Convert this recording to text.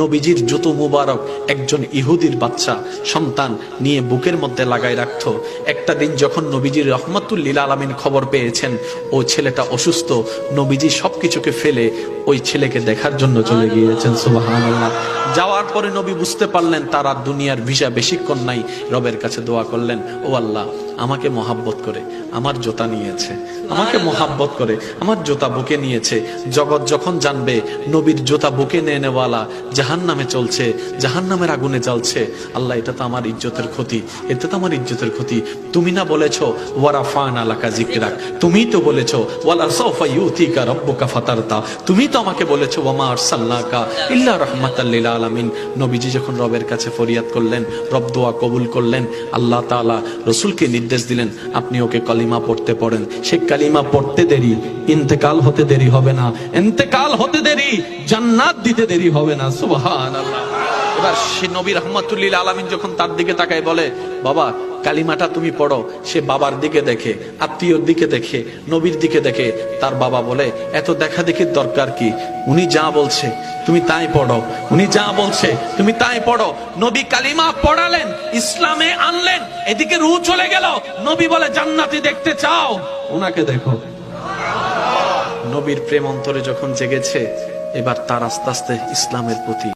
নবীজির জুতো মুবারক একজন ইহুদির বাচ্চা সন্তান নিয়ে বুকের মধ্যে লাগাই রাখতো। একটা দিন যখন নবীজির রহমতুল্লিল আলমিন খবর পেয়েছেন, ও ছেলেটা অসুস্থ, নবীজি সবকিছুকে ফেলে ওই ছেলেকে দেখার জন্য চলে গিয়েছেন সুবাহান যাওয়ার পরে নবী বুঝতে পারলেন, তারা দুনিয়ার ভিসা বেশিক্ষণ নাই, রবের কাছে দোয়া করলেন, ও আল্লাহ আমাকে মহাব্বত করে, আমার জোতা নিয়েছে। আমাকে মহাব্বত করে, আমার জোতা বুকে নিয়েছে। জগৎ যখন জানবে, নবীর জোতা বুকে নিয়ে নেওয়ালা জাহান নামে চলছে জাহান নামের আগুনে জ্বলছে। আল্লাহ, এটা তো আমার ইজ্জতের ক্ষতি, এটা তো আমার ইজ্জতের ক্ষতি। তুমি না বলেছ ওয়ারা ফান আলাকা জিকরাক তুমি তো বলেছ, ওয়ালা সৌফা ইউতিকা রব্বুকা ফাতারতা তুমি তো আমাকে বলেছ, ওয়ামা আরসালনাকা ইল্লা রাহমাতাল্লিল আলামিন নবীজি যখন রবের কাছে ফরিয়াদ করলেন, রব দোয়া কবুল করলেন, আল্লাহ তাআলা রসুলকে নির্দেশ দিলেন, আপনি ওকে কালিমা পড়তে পড়েন। সে কালিমা পড়তে দেরি, ইন্তেকাল হতে দেরি হবে না। ইন্তেকাল হতে দেরি, জান্নাত দিতে দেরি হবে না। সুবহানাল্লাহ। এবার সে নবী রহমাতুল্লিল আলামিন যখন তার দিকে তাকায় বলে, বাবা, কালিমাটা তুমি পড়ো। সে বাবার দিকে দেখে, আত্মীয়র দিকে দেখে, নবীর দিকে দেখে। তার বাবা বলে, এত দেখা দেখির দরকার কি? উনি যা বলছে, তুমি তাই পড়ো। উনি যা বলছে, তুমি তাই পড়ো। নবী কালিমা পড়ালেন, ইসলামে আনলেন, এদিকে রু চলে গেল। নবী বলে, জান্নাতি দেখতে চাও। ওনাকে দেখো। নবীর প্রেম অন্তরে যখন জেগেছে, এবার তার আস্তে আস্তে ইসলামের প্রতি